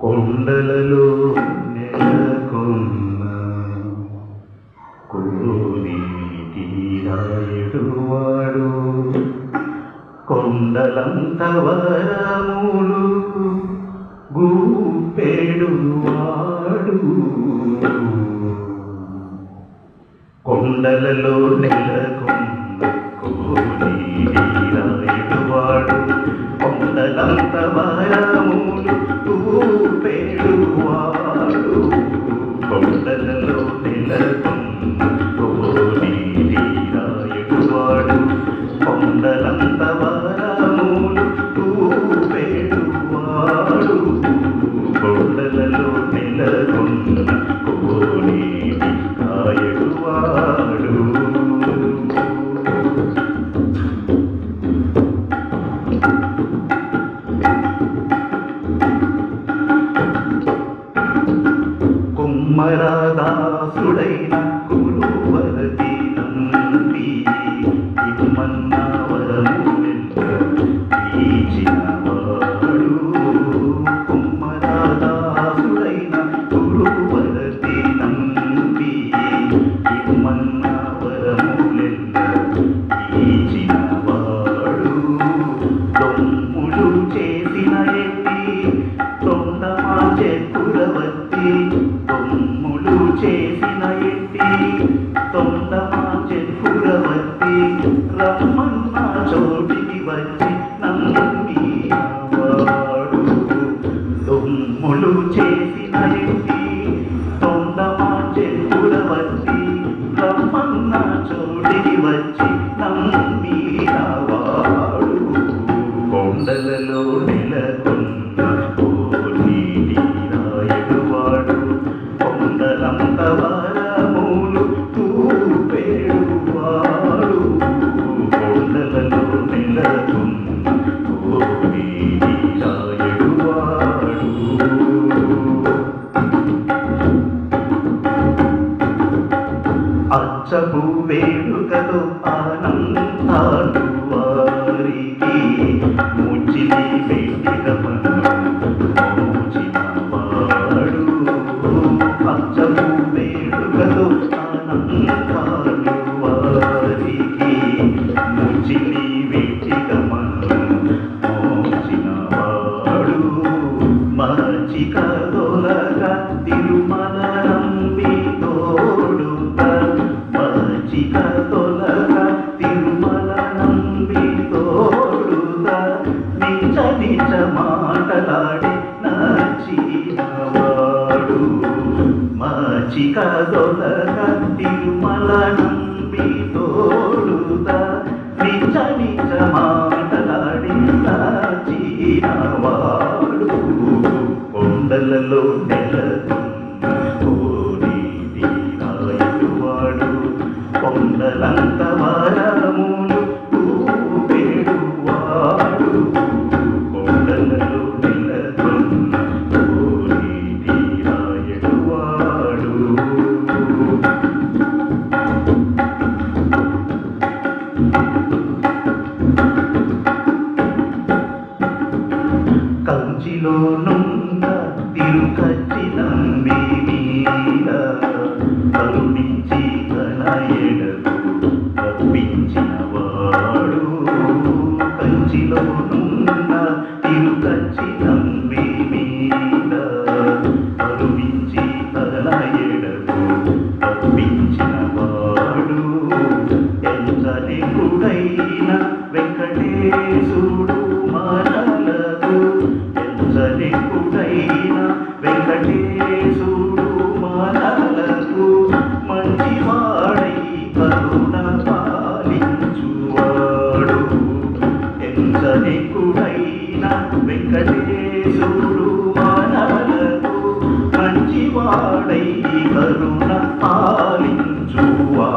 కొండలలో నెలకొన్న కోనేటి రాయుడువాడు కొండలంత వరములు గూపెడు వాడు కొండలలో నెలకొన్న కోనేటి రాయుడువాడు కొండలంత వరములు గూపెడు వాడు కొండలలో నెలకొన్న కోనేటి రాయుడువాడు కొండలంత కుమ్మరదాసుడైన చేసిన ఎట్టి తొండమాచే కురవత్తి రమ్మన్న అచ్చపు వేడుకతో ఆనందాలు వారికి ముచ్చిలి పెట్టిన మోచిన వాడు అచ్చపు వారికి ముచ్చిలి మచిక దొలగా తిరుమల నంబి తోడుత నిజ నిజ మాటలాడి నచ్చినవాడు కొండలలో నెలకొన్న కోనేటి రాయుడువాడు కొండలంత కంచిలో నుండ తిరుకచ్చి నంబి మీద అరుమించి తన ఎడకు తప్పించిన వాడు. కంచిలో నుండ తిరుకచ్చి నంబి మీద అరుమించి తన ఎడకు తప్పించిన వాడు. ఎంతటి గుడైన వెంకటేశుడు వెంకటేశుడు మనలకు మంచివాడై కరుణ పాలించువా